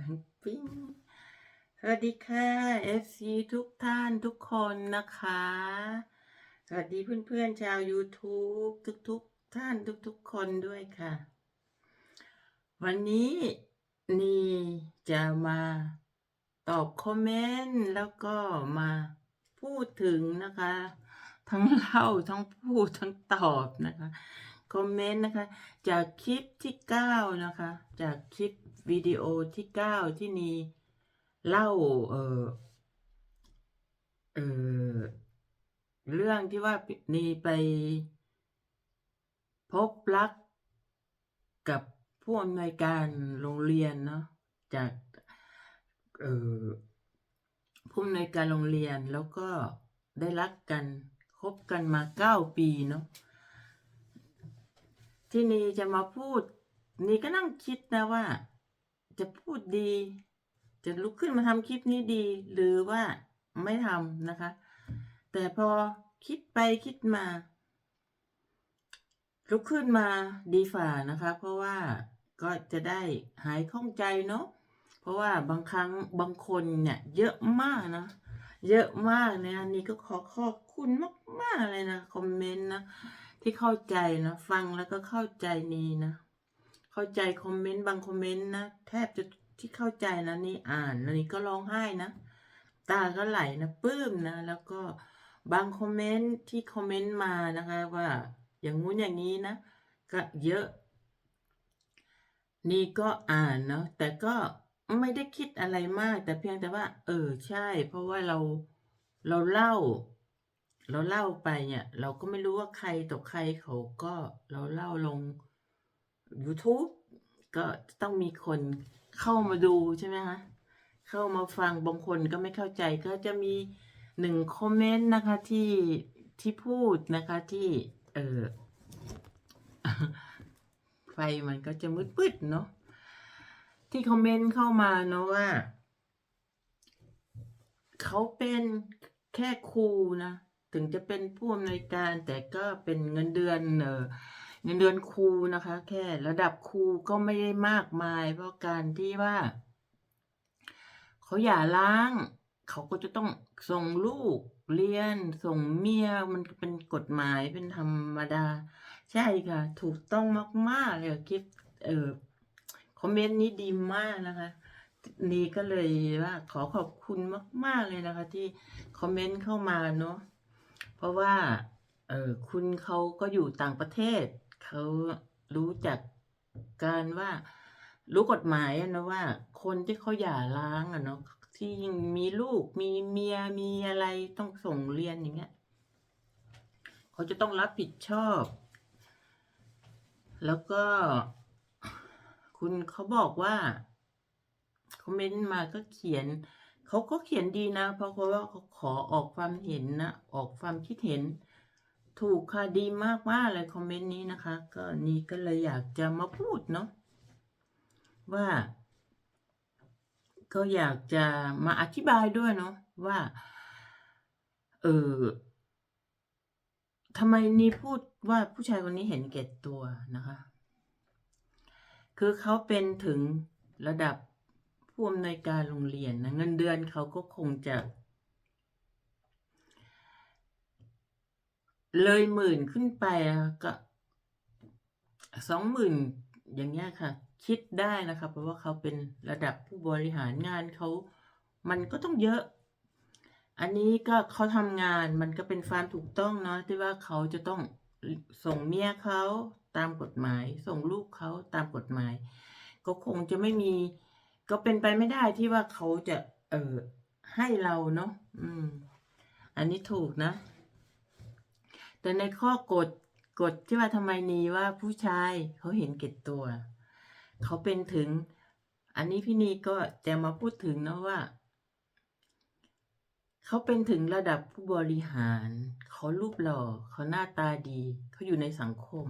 ดังปิ้งสวัสดีค่ะ FC ทุกท่านทุกคนนะคะ สวัสดีเพื่อนๆชาว YouTube ทุกๆท่านทุกๆคนด้วยค่ะ วันนี้นี่จะมาตอบคอมเมนต์แล้วก็มาพูดถึงนะคะ ทั้งเล่าทั้งพูดทั้งตอบนะคะ คอมเมนต์นะคะ จากคลิปที่เก้านะคะ จากคลิป วิดีโอที่เก้าที่นีเล่าเออเออเรื่องที่ว่านีไปพบรักกับผู้อำนวยการโรงเรียนเนาะจากเออผู้อำนวยการโรงเรียนแล้วก็ได้รักกันคบกันมาเก้าปีเนาะที่นีจะมาพูด นี่ก็นั่งคิดนะว่า จะพูดดี จะลุกขึ้นมาทำคลิปนี้ดี หรือว่าไม่ทำนะคะ แต่พอคิดไปคิดมา ลุกขึ้นมาดีฝ่านะคะ เพราะว่าก็จะได้หายข้องใจเนาะเพราะว่าบางครั้งบางคนเนี่ยเยอะมากนะ เยอะมากเนี่ยอันนี้ก็ขอขอบคุณมากๆเลยนะ คอมเมนต์นะ ที่เข้าใจนะ ฟังแล้วก็เข้าใจนี่นะ เข้าใจคอมเมนต์บางคอมเมนต์นะแทบจะที่เข้าใจนะนี่อ่านแล้วนี่ก็ร้องไห้นะตาก็ไหลนะปลื้มนะแล้วก็บางคอมเมนต์ที่คอมเมนต์มานะคะว่าอย่างงู้นอย่างนี้นะก็เยอะ นี่ก็อ่านเนาะแต่ก็ไม่ได้คิดอะไรมาก แต่เพียงแต่ว่า เออใช่ เพราะว่าเราเราเล่า เราเล่าไปเนี่ย เราก็ไม่รู้ว่าใครต่อใครเขาก็เราเล่าลง YouTube ก็ต้องมีคนเข้ามาดูใช่ไหมคะ เข้ามาฟังบางคนก็ไม่เข้าใจก็จะมีหนึ่งคอมเมนต์นะคะที่ที่พูดนะคะที่เออไฟมันก็จะมืดๆเนาะที่คอมเมนต์เข้ามาเนาะว่า เขาเป็นแค่ครูนะ ถึงจะเป็นผู้อำนวยการแต่ก็เป็นเงินเดือนเออ เงินเดือนครูนะคะ แค่ระดับครูก็ไม่ได้มากมาย เพราะการที่ว่าเขาหย่าร้าง เขาก็จะต้องส่งลูกเรียน ส่งเมียมันเป็นกฎหมายเป็นธรรมดา ใช่ค่ะ ถูกต้องมากๆเลยคลิปเออคอมเมนต์นี้ดีมากนะคะนี่ก็เลยว่าขอขอบคุณมาก ๆ เลยนะคะ ที่คอมเมนต์เข้ามาเนาะเพราะว่าเออคุณเขาก็อยู่ต่างประเทศ เขารู้จักการว่ารู้กฎหมายนะว่า คนที่เขาหย่าร้างอะเนาะที่มีลูกมีเมียมีอะไรต้องส่งเรียนอย่างเงี้ยเขาจะต้องรับผิดชอบ แล้วก็ คุณเขาบอกว่าคอมเมนต์มาก็เขียนเขาก็เขียนดีนะ เพราะว่าเขาขอออกความเห็นนะออกความคิดเห็น ถูกค่ะดีมากมาเลยคอมเมนต์นี้นะคะ ก็นี่ก็เลยอยากจะมาพูดเนาะว่า ก็อยากจะมาอธิบายด้วยเนาะว่าเออทำไมนี่พูดว่าผู้ชายคนนี้เห็นแก่ตัวนะคะ คือเขาเป็นถึงระดับผู้อำนวยการโรงเรียนนะเงินเดือนเขาก็คงจะ เลยหมื่นขึ้นไปอะก็สองหมื่นอย่างเงี้ยค่ะ คิดได้นะคะเพราะว่าเขาเป็นระดับผู้บริหารงานเขามันก็ต้องเยอะ อันนี้ก็เขาทำงานมันก็เป็นความถูกต้องเนาะที่ว่าเขาจะต้องส่งเมียเขาตามกฎหมาย ส่งลูกเขาตามกฎหมาย ก็คงจะไม่มี ก็เป็นไปไม่ได้ที่ว่าเขาจะ เออให้เราเนาะอืม อันนี้ถูกนะ แต่ในข้อกฎกฎที่ว่าทำไมนีว่าผู้ชายเขาเห็นเก็บตัว เขาเป็นถึง อันนี้พี่นีก็จะมาพูดถึงนะว่า เขาเป็นถึงระดับผู้บริหาร เขารูปหล่อ เขาหน้าตาดี เขาอยู่ในสังคม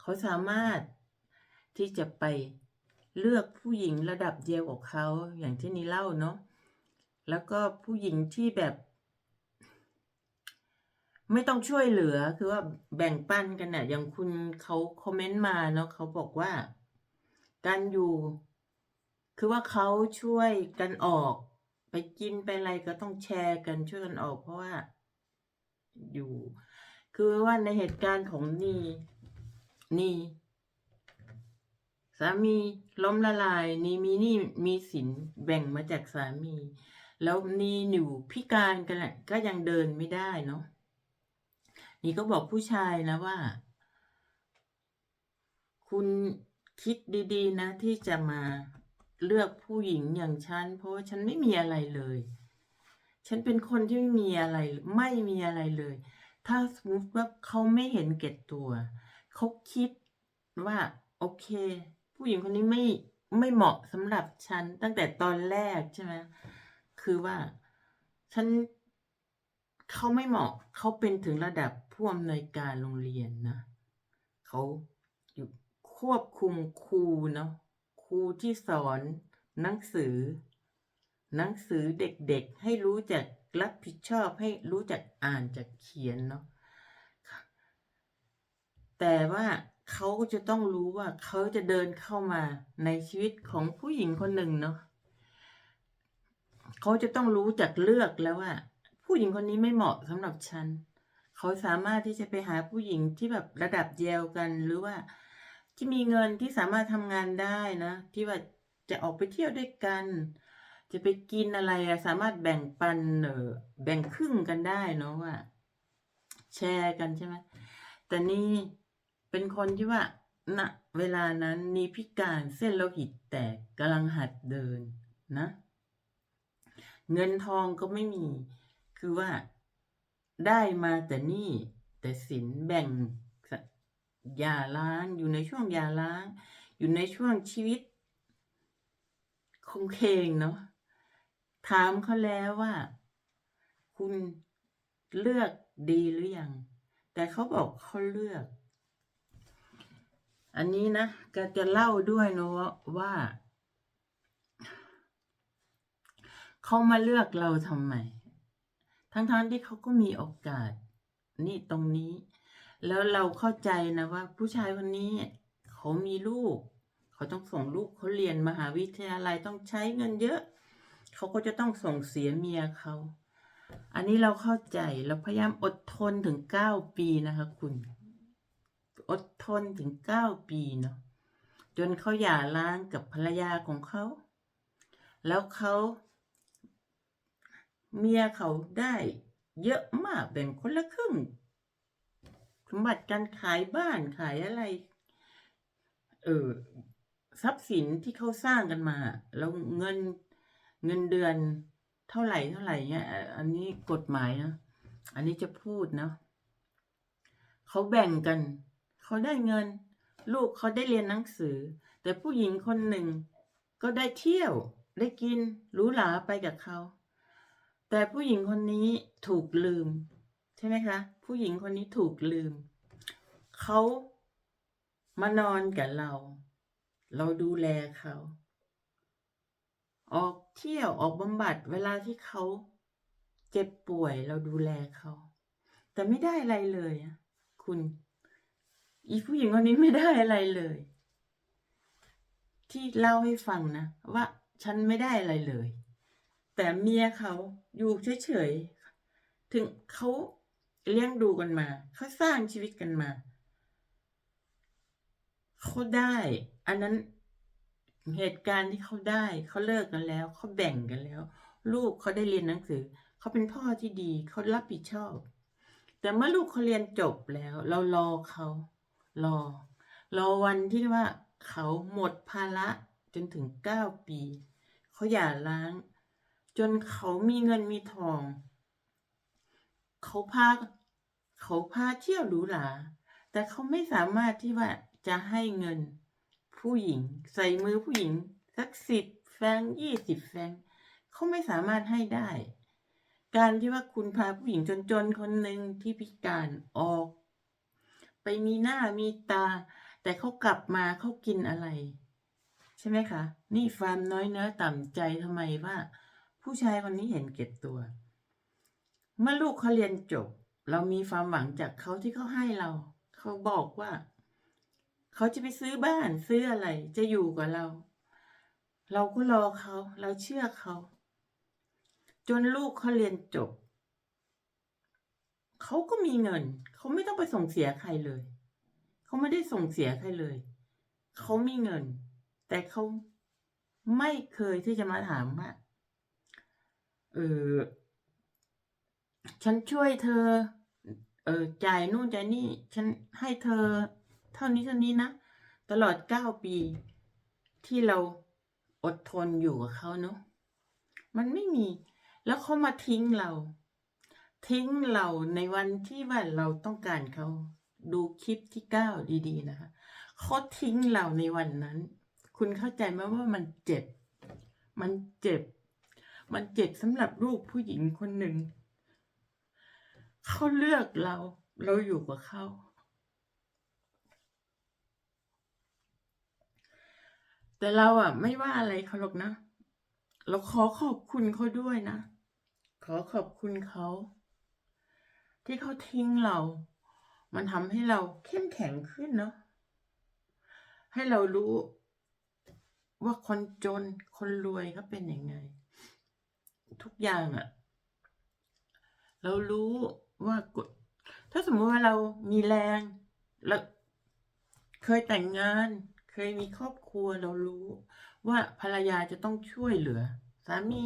เขาสามารถที่จะไปเลือกผู้หญิงระดับเดียวกับเขาอย่างที่นี่เล่าเนาะแล้วก็ผู้หญิงที่แบบ ไม่ต้องช่วยเหลือคือว่าแบ่งปันกันน่ะ อย่างคุณเขาคอมเมนต์มาเนาะเขาบอกว่า การอยู่ คือว่าเขาช่วยกันออก ไปกินไปอะไรก็ต้องแชร์กันช่วยกันออก เพราะว่า อยู่ คือว่าในเหตุการณ์ของนีนีสามีล้มละลายนีมีนี้มีสินแบ่งมาจากสามี แล้วนีอยู่พิการกันแหละก็ยังเดินไม่ได้เนาะ นี่ก็บอกผู้ชายนะว่า คุณคิดดีๆ นะ ที่จะมาเลือกผู้หญิงอย่างฉัน เพราะว่าฉันไม่มีอะไรเลย ฉันเป็นคนที่ไม่มีอะไร ไม่มีอะไรเลย ถ้าสมมติว่าเขาไม่เห็นเก็บตัวเขาคิดว่า โอเค ผู้หญิงคนนี้ไม่ไม่เหมาะสำหรับฉันตั้งแต่ตอนแรกใช่ไหมคือว่าฉันเขาไม่เหมาะเขาเป็นถึงระดับ ผู้อำนวยการโรงเรียนนะเขาอยู่ควบคุมครูเนาะครูที่สอนหนังสือ หนังสือเด็กๆ ให้รู้จักรับผิดชอบให้รู้จักอ่านจักเขียนเนาะแต่ว่าเขาก็จะต้องรู้ว่าเขาจะเดินเข้ามาในชีวิตของผู้หญิงคนหนึ่งเนาะเขาจะต้องรู้จักเลือกแล้วว่า ผู้หญิงคนนี้ไม่เหมาะสำหรับฉัน เขาสามารถที่จะไปหาผู้หญิงที่แบบระดับเดียวกันหรือว่าที่มีเงินที่สามารถทำงานได้นะ ที่ว่าจะออกไปเที่ยวด้วยกัน จะไปกินอะไรอะสามารถแบ่งปันเออแบ่งครึ่งกันได้เนาะว่า แชร์กันใช่ไหมแต่นี่เป็นคนที่ว่าณเวลานั้นนี่พิการเส้นโลหิตแตกกำลังหัดเดินนะ เงินทองก็ไม่มีคือว่า ได้มาแต่นี่แต่สินแบ่งย่าร้างอยู่ในช่วงย่าร้าง อยู่ในช่วงชีวิต คงเคงเนาะถามเขาแล้วว่า คุณเลือกดีหรือยังแต่เขาบอกเขาเลือก อันนี้นะก็จะเล่าด้วยเนาะว่าเขามาเลือกเราทำไม ทั้งๆทที่เขาก็มีโอกาส นี่ตรงนี้ แล้วเราเข้าใจนะว่า ผู้ชายคนนี้เขามีลูก เขาต้องส่งลูกเขาเรียนมหาวิทยาลัยต้องใช้เงินเยอะ เขาก็จะต้องส่งเสียเมียเขา อันนี้เราเข้าใจเราพยายามอดทนถึงเก้าปีนะคะคุณ อดทนถึงเก้าปีเนาะจนเขาหย่าร้างกับภรรยาของเขา แล้วเขา เมียเขาได้เยอะมากแบ่งคนละครึ่งสมบัติการขายบ้านขายอะไร เออทรัพย์สินที่เขาสร้างกันมา แล้วเงินเงินเดือนเท่าไหร่เท่าไหร่เนี่ยอันนี้กฎหมายนะอันนี้จะพูดเนาะเขาแบ่งกัน เขาได้เงิน ลูกเขาได้เรียนหนังสือ แต่ผู้หญิงคนหนึ่งก็ได้เที่ยวได้กินหรูหราไปกับเขา แต่ผู้หญิงคนนี้ถูกลืม ใช่ไหมคะ ผู้หญิงคนนี้ถูกลืม เขามานอนกับเรา เราดูแลเขา ออกเที่ยวออกบำบัดเวลาที่เขาเจ็บป่วยเราดูแลเขา แต่ไม่ได้อะไรเลยคุณ อีผู้หญิงคนนี้ไม่ได้อะไรเลย ที่เล่าให้ฟังนะ ว่าฉันไม่ได้อะไรเลย แต่เมียเขาอยู่เฉยๆ ถึงเขาเลี้ยงดูกันมา เขาสร้างชีวิตกันมา เขาได้ อันนั้นเหตุการณ์ที่เขาได้ เขาเลิกกันแล้ว เขาแบ่งกันแล้ว ลูกเขาได้เรียนหนังสือ เขาเป็นพ่อที่ดี เขารับผิดชอบ แต่เมื่อลูกเขาเรียนจบแล้ว เรารอเขา รอ รอวันที่ว่าเขาหมดภาระจนถึงเก้าปี เขาหย่าร้าง จนเขามีเงินมีทอง เขาพาเขาพาเที่ยวหรูหรา แต่เขาไม่สามารถที่ว่าจะให้เงินผู้หญิง ใส่มือผู้หญิง สักสิบแฟงยี่สิบแฟงเขาไม่สามารถให้ได้ การที่ว่าคุณพาผู้หญิงจนๆคนหนึ่งที่พิการออก ไปมีหน้ามีตา แต่เขากลับมาเขากินอะไร ใช่ไหมคะ นี่ฟาร์มน้อยเนื้อต่ำใจทำไมว่า ผู้ชายคนนี้เห็นเก็บตัว เมื่อลูกเขาเรียนจบ เรามีความหวังจากเขาที่เขาให้เรา เขาบอกว่า เขาจะไปซื้อบ้านซื้ออะไรจะอยู่กับเรา เราก็รอเขา เราเชื่อเขา จนลูกเขาเรียนจบ เขาก็มีเงิน เขาไม่ต้องไปส่งเสียใครเลย เขาไม่ได้ส่งเสียใครเลย เขามีเงิน แต่เขาไม่เคยที่จะมาถามว่า เออฉันช่วยเธอ เออจ่ายนู่นจ่ายนี่ ฉันให้เธอ เท่านี้เท่านี้นะ ตลอดเก้าปี ที่เราอดทนอยู่กับเขาเนาะ มันไม่มี แล้วเขามาทิ้งเรา ทิ้งเราในวันที่ว่าเราต้องการเขา ดูคลิปที่เก้าดีๆนะคะเขาทิ้งเราในวันนั้น คุณเข้าใจไหมว่ามันเจ็บ มันเจ็บ มันเจ็บสำหรับลูกผู้หญิงคนหนึ่ง เขาเลือกเรา เราอยู่กับเขา แต่เราอะ ไม่ว่าอะไรเขาหรอกนะ เราขอขอบคุณเขาด้วยนะ ขอขอบคุณเขา ที่เขาทิ้งเรา มันทำให้เราเข้มแข็งขึ้นเนาะ ให้เรารู้ว่าคนจนคนรวยเขาเป็นยังไง ทุกอย่างอะเรารู้ว่ากฎถ้าสมมติว่าเรามีแรงแล้วเคยแต่งงาน เคยมีครอบครัวเรารู้ ว่าภรรยาจะต้องช่วยเหลือ สามี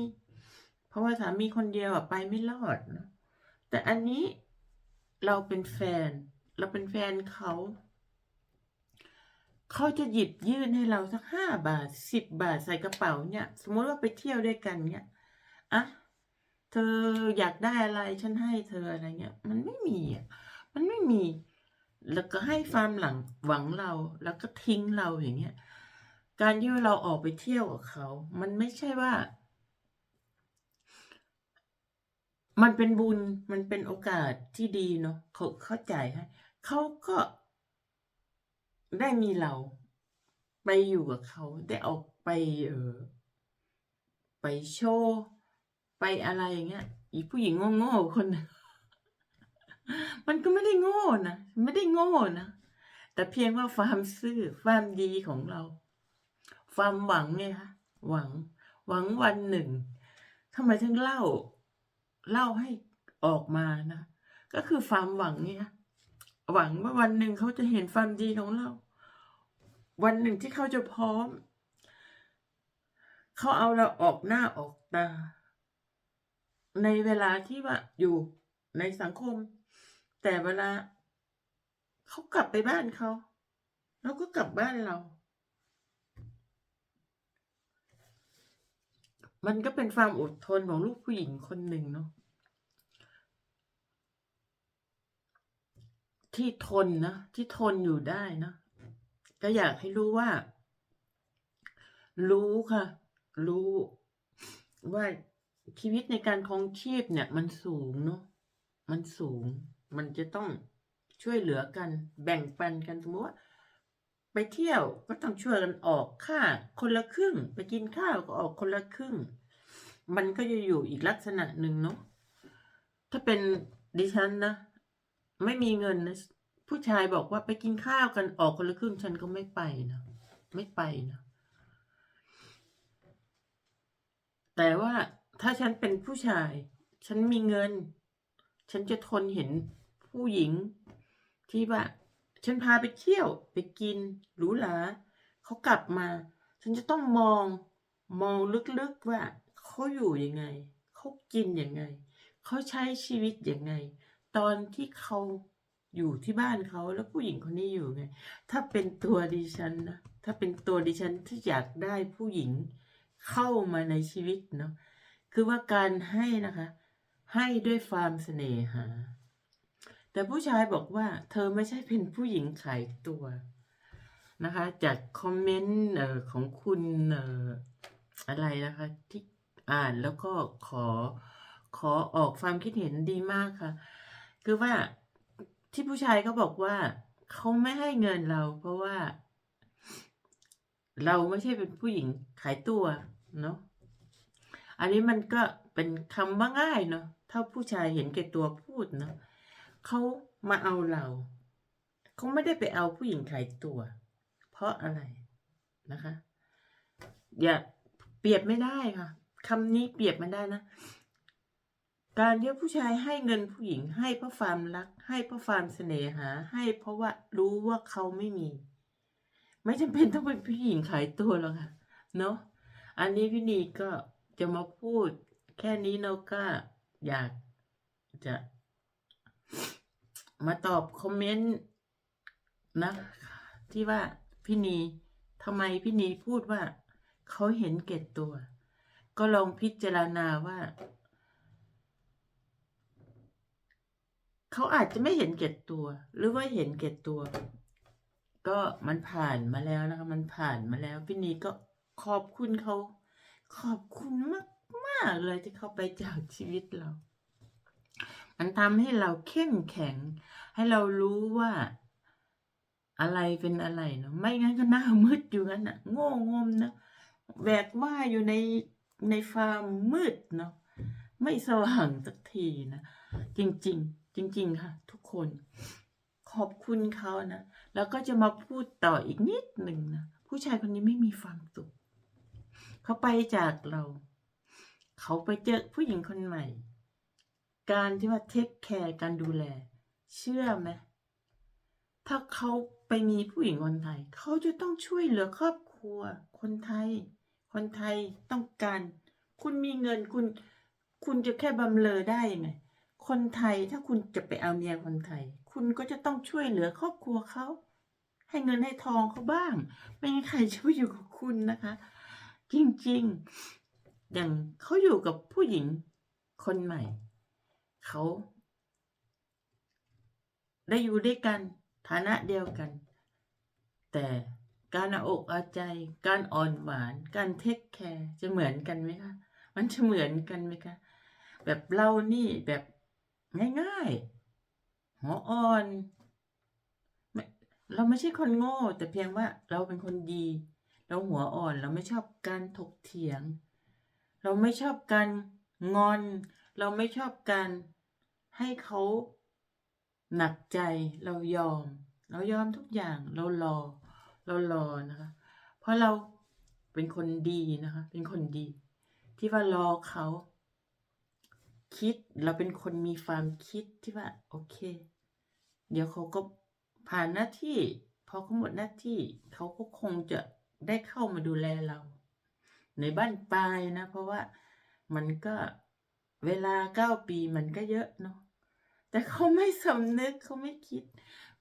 เพราะว่าสามีคนเดียวอะไปไม่รอดเนะแต่อันนี้เราเป็นแฟน เราเป็นแฟนเขาเขาจะหยิบยื่นให้เราสักห้าบาทสิบบาทใส่กระเป๋าเนี่ย สมมติว่าไปเที่ยวด้วยกันเนี่ย อะเธออยากได้อะไรฉันให้เธออะไรเงี้ย มันไม่มีอะมันไม่มี แล้วก็ให้ความหลังหวังเราแล้วก็ทิ้งเราอย่างเงี้ย การที่เราออกไปเที่ยวกับเขา มันไม่ใช่ว่า มันเป็นบุญมันเป็นโอกาสที่ดีเนาะเขาเข้าใจให้เขาก็ได้มีเรา ไปอยู่กับเขา ได้ออกไปเออไปโชว์ ไปอะไรอย่างเงี้ย อีผู้หญิงโง่ๆคนนึงมันก็ไม่ได้โง่นะไม่ได้โง่นะแต่เพียงว่าความซื่อความดีของเรา ความหวังไงคะหวัง หวังวันหนึ่งทำไมถึงเล่า เล่าให้ออกมานะก็คือความหวังไงคะหวังว่าวันหนึ่งเขาจะเห็นความดีของเรา วันหนึ่งที่เขาจะพร้อม เขาเอาเราออกหน้าออกตา ในเวลาที่ว่าอยู่ในสังคม แต่เวลาเขากลับไปบ้านเขาเราก็กลับบ้านเรา มันก็เป็นความอดทนของลูกผู้หญิงคนหนึ่งเนาะที่ทนนะที่ทนอยู่ได้นะก็อยากให้รู้ว่า รู้ค่ะ รู้ว่า ชีวิตในการครองชีพเนี่ย มันสูงเนาะมันสูง มันจะต้องช่วยเหลือกัน แบ่งปันกันสมมติว่า ไปเที่ยวก็ต้องช่วยกันออกค่า คนละครึ่ง ไปกินข้าวก็ออกคนละครึ่ง มันก็จะอยู่อีกลักษณะหนึ่งเนาะถ้าเป็นดิฉันนะไม่มีเงินนะผู้ชายบอกว่าไปกินข้าวกันออกคนละครึ่งฉันก็ไม่ไปนะไม่ไปนะแต่ว่า ถ้าฉันเป็นผู้ชาย ฉันมีเงิน ฉันจะทนเห็นผู้หญิง ที่ว่า ฉันพาไปเที่ยวไปกินหรูหราเขากลับมา ฉันจะต้องมองมองลึกๆว่าเขาอยู่ยังไงเขากินยังไงเขาใช้ชีวิตยังไง ตอนที่เขาอยู่ที่บ้านเขาแล้วผู้หญิงคนนี้อยู่ไง ถ้าเป็นตัวดิฉันนะถ้าเป็นตัวดิฉันที่อยากได้ผู้หญิงเข้ามาในชีวิตเนาะ คือว่าการให้นะคะ ให้ด้วยความเสน่หา แต่ผู้ชายบอกว่า เธอไม่ใช่เป็นผู้หญิงขายตัวนะคะ จากคอมเมนต์ของคุณเอ่ออะไรนะคะที่อ่านแล้วก็ขอขอออกความคิดเห็นดีมากค่ะ คือว่าที่ผู้ชายเขาบอกว่า เขาไม่ให้เงินเรา เพราะว่า เราไม่ใช่เป็นผู้หญิงขายตัวเนาะ อันนี้มันก็เป็นคำว่าง่ายเนาะถ้าผู้ชายเห็นแก่ตัวพูดเนาะเขามาเอาเราเขาไม่ได้ไปเอาผู้หญิงขายตัว เพราะอะไรนะคะ อย่าเปรียบไม่ได้ค่ะคำนี้เปรียบไม่ได้นะการที่ผู้ชายให้เงินผู้หญิงให้เพราะความรัก ให้เพราะความเสน่หา ให้เพราะว่ารู้ว่าเขาไม่มี ไม่จำเป็นต้องเป็นผู้หญิงขายตัวหรอกค่ะเนาะอันนี้พี่นีก็ จะมาพูดแค่นี้เราก็อยากจะมาตอบคอมเมนต์นะที่ว่าพี่นีทำไมพี่นีพูดว่าเขาเห็นแก่ตัว ก็ลองพิจารณาว่า เขาอาจจะไม่เห็นแก่ตัว หรือว่าเห็นแก่ตัว ก็มันผ่านมาแล้วนะคะ มันผ่านมาแล้ว พี่นีก็ขอบคุณเขาขอบ มากๆเลยที่เขาไปจากชีวิตเรา มันทำให้เราเข้มแข็ง ให้เรารู้ว่าอะไรเป็นอะไรเนาะไม่งั้นก็หน้ามืดอยู่งั้นน่ะโง่งมนะแบกว่าอยู่ในในฟาร์มมืดเนาะไม่สว่างสักทีนะจริง ๆ จริง ๆ ค่ะ ทุกคน ขอบคุณเขานะแล้วก็จะมาพูดต่ออีกนิดหนึ่งนะผู้ชายคนนี้ไม่มีความสุขเขาไปจากเรา เขาไปเจอผู้หญิงคนใหม่ การที่ว่าเทคแคร์การดูแล เชื่อไหมถ้าเขาไปมีผู้หญิงคนไทย เขาจะต้องช่วยเหลือครอบครัว คนไทย คนไทยต้องการ คุณมีเงินคุณ คุณจะแค่บำเรอได้ยังไงคนไทยถ้าคุณจะไปเอาเมียคนไทย คุณก็จะต้องช่วยเหลือครอบครัวเขาให้เงินให้ทองเขาบ้าง ไม่งั้นใครจะไปอยู่กับคุณนะคะ จริง ๆ อย่างเขาอยู่กับผู้หญิงคนใหม่ เขา ได้อยู่ด้วยกันฐานะเดียวกัน แต่การเอาอกเอาใจ การอ่อนหวาน การเทคแคร์จะเหมือนกันไหมคะ มันจะเหมือนกันไหมคะ แบบเรานี่แบบง่ายๆหัวอ่อน เราไม่ใช่คนโง่ แต่เพียงว่าเราเป็นคนดี เราหัวอ่อน เราไม่ชอบการถกเถียง เราไม่ชอบการงอน เราไม่ชอบการให้เขาหนักใจเรายอม เรายอมทุกอย่างเรารอ เรารอนะคะ เพราะเราเป็นคนดีนะคะ เป็นคนดี ที่ว่ารอเขา คิดเราเป็นคนมีความคิดที่ว่าโอเค เดี๋ยวเขาก็ผ่านหน้าที่พอเขาหมดหน้าที่เขาก็คงจะได้เข้ามาดูแลเรา ในบ้านปลายนะ เพราะว่ามันก็เวลาเก้าปีมันก็เยอะเนาะแต่เขาไม่สำนึกเขาไม่คิด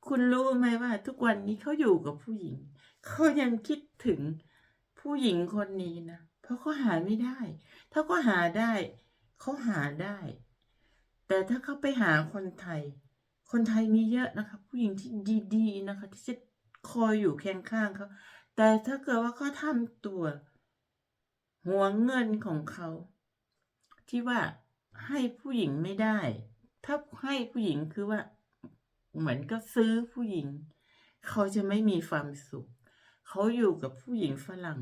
คุณรู้ไหมว่า ทุกวันนี้เขาอยู่กับผู้หญิง เขายังคิดถึงผู้หญิงคนนี้นะเพราะเขาหาไม่ได้ ถ้าเขาหาได้เขาหาได้ แต่ถ้าเขาไปหาคนไทย คนไทยมีเยอะนะคะ ผู้หญิงที่ดี ๆ นะคะ ที่จะคอยอยู่เคียงข้างเขาแต่ถ้าเกิดว่าเขาทำตัว หัวเงินของเขา ที่ว่าให้ผู้หญิงไม่ได้ ถ้าให้ผู้หญิงคือว่า เหมือนก็ซื้อผู้หญิง เขาจะไม่มีความสุข เขาอยู่กับผู้หญิงฝรั่ง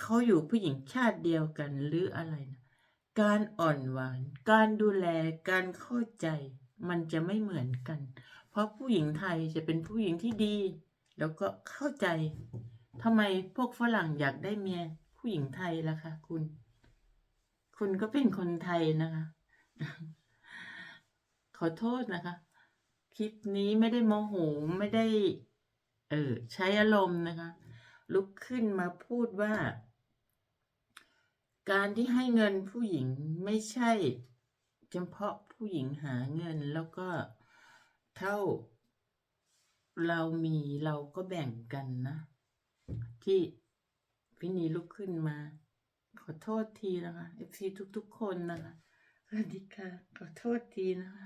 เขาอยู่ผู้หญิงชาติเดียวกันหรืออะไรนะการอ่อนหวาน การดูแลการเข้าใจ มันจะไม่เหมือนกัน เพราะผู้หญิงไทยจะเป็นผู้หญิงที่ดี แล้วก็เข้าใจทำไมพวกฝรั่งอยากได้เมีย ผู้หญิงไทยล่ะคะคุณ คุณก็เป็นคนไทยนะคะ ขอโทษนะคะ คลิปนี้ไม่ได้โมโหไม่ได้ เออใช้อารมณ์นะคะ ลุกขึ้นมาพูดว่า การที่ให้เงินผู้หญิงไม่ใช่เฉพาะผู้หญิงหาเงินแล้วก็เท่าเรามีเราก็แบ่งกันนะ ที่ พี่นีลุกขึ้นมา ขอโทษทีนะคะเอฟซีทุกๆคนนะคะสวัสดีค่ะขอโทษทีนะคะ